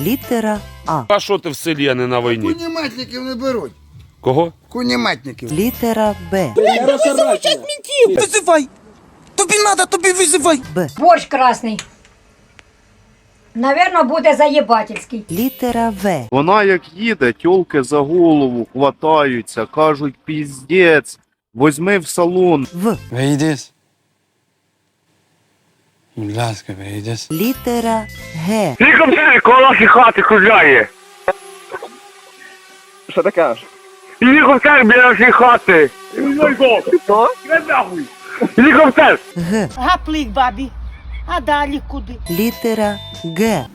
Літера А. А що ти в селі, а не на війні? Куніматників не беруть. Кого? Куніматників. Літера Б. Визивай! Тобі надо, тобі визивай! Б. Борщ красний. Наверно, буде заєбательський. Літера В. Вона як їде, тьолки за голову хватаються, кажуть піздець, возьми в салон. В. Вийдеш. Будь ласка, вийдеш. Літера Г. Лікоптер коло нашої хати кружляє. Що кажеш? Лікоптер біля нашої хати. Що? Лікоптер. Г. Гаплик, бабі. А далі куди? Літера Г.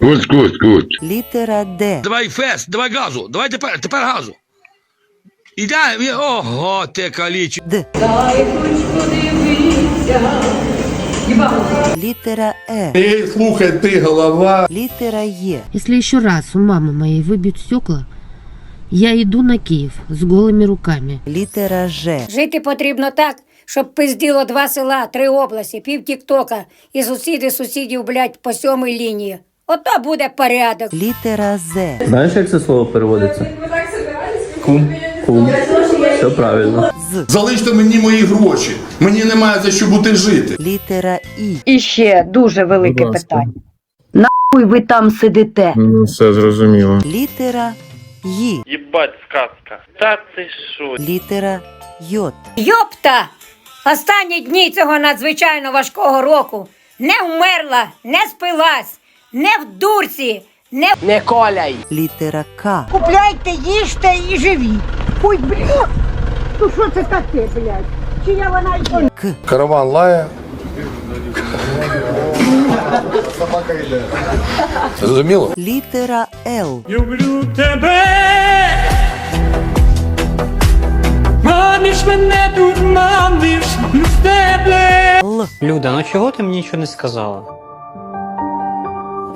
Good, good, good. Літера Д. Давай фест, давай газу, давай тепер, тепер газу. Іде, ого, ти каліч. Д. Літера Е. Ти слухай, ти голова. Літера Є. Если еще раз у мамы моей выбьют стекла, я иду на Киев с голыми руками. Літера Ж. Жити потрібно так, щоб пизділо два села, три області, пів тіктока і сусіди сусідів, блядь, по сьомій лінії. Ото буде порядок. Літера З. Знаєш, як це слово переводиться? Кум. Кум. Все правильно. З. Залиште мені мої гроші. Мені немає за що бути жити. Літера І. І ще дуже велике Будь ласка. питання. Нахуй ви там сидите? Ну, все зрозуміло. Літера Й. Єбать сказка. Та ти що? Літера Й. Йопта! Останні дні цього надзвичайно важкого року не вмерла, не спилась, не в дурці, не Не коляй! Літера К. Купляйте, їжте і живіть. Ой, бля! Ну що це таке, блядь? Чи я вона й К. Караван лає. Зрозуміло? Літера Л. Люблю тебе. Маниш мене, дурманиш, люблю тебе. Л. Люда, ну чого ти мені нічого не сказала?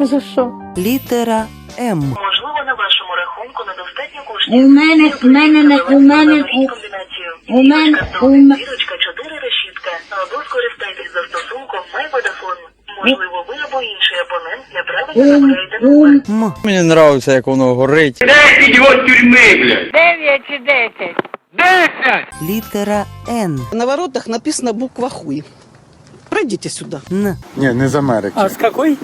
За що? Літера М. Можливо, на вашому рахунку недостатньо коштів. У мене, у мене, не- у мене, у, комбінацію. У мене, у мене, Зірочка 4 решітка. Або скористайтесь застосунком MyVodafone. Можливо, ви або інший абонент неправильно номер. М. Мені подобається, як воно горить. Десять його тюрми, блядь. Дев'ять чи десять? Десять! Літера Н. На воротах написано буква хуй. Пройдите сюда. Н. Ні, не з Америки. А з якої?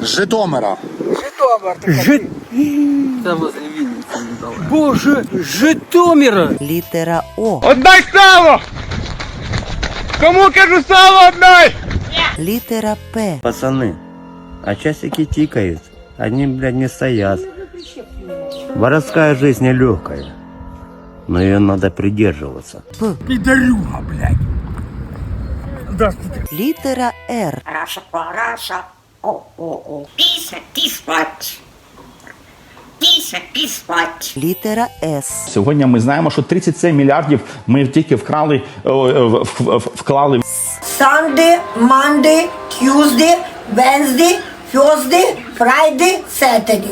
З Житомира. Боже, Житомира! Літера О. Отдай сало! Кому кажу сало отдай? Літера П. Пацаны, а часики тикают. Они, блядь, не стоят. Воровская жизнь нелегкая. Но ее надо придерживаться. П. Літера Р. Літера С. Сьогодні ми знаємо, що 37 мільярдів ми тільки вкрали, о, е, в- в- вклали Sunday, Monday, Tuesday, Wednesday, Thursday, Friday, Saturday.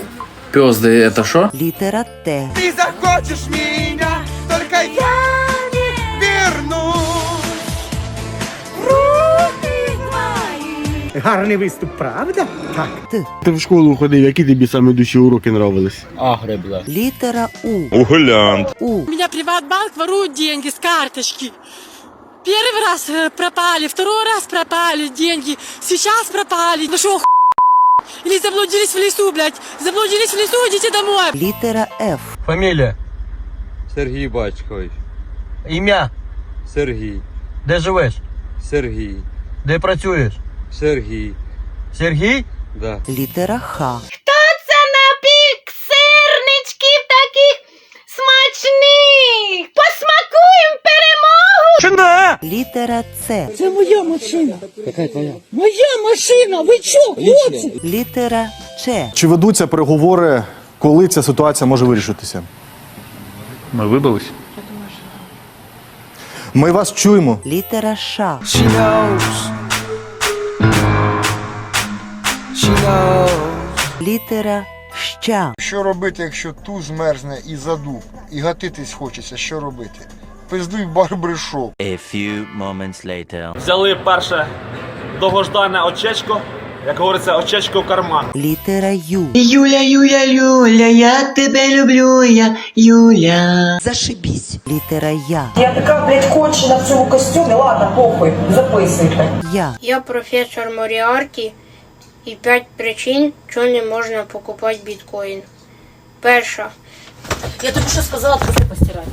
Пёзды, это что? Літера Т. Ти захочеш мене, тільки я Гарний виступ, правда? Так. Т. Ти в школу ходив, які тобі саме душі уроки нравились? Агребла. Літера У. Угулянт. У. меня Приватбанк ворует деньги с карточки. Первый раз э, пропали, второй раз пропали деньги, сейчас пропали. Ну что, Или заблудились в лесу, блядь. Заблудились в лесу, идите домой. Літера Ф. Фамилия? Сергій Батькович. Ім'я? Сергій. Де живеш? Сергій. Де працюєш? Сергій. Сергій? Да. Літера Х. це напік сирничків таких смачних. Посмакуємо перемогу. Літера С. Це моя машина. Яка твоя? Моя машина, ви чо, хлопці? Літера Ч. Чи ведуться переговори, коли ця ситуація може вирішитися? Ми вибились? Ми вас чуємо. Літера Ш. Літера Щ. Що робити, якщо туз змерзне і задуб, і гатитись хочеться, що робити? Пиздуй барбершоп. A few moments later. Взяли перше довгождане очечко, Як говориться, очечко в карман. Літера Ю. Юля, Юля, Юля, я тебе люблю, я Юля. Зашибісь. Літера Я. Я така, блядь, кончена в цьому костюмі, ладно, похуй, записуйте. Я. Я професор Моріарті і п'ять причин, чому не можна покупати біткоін. Перша. Я тобі що сказала, труси постирати.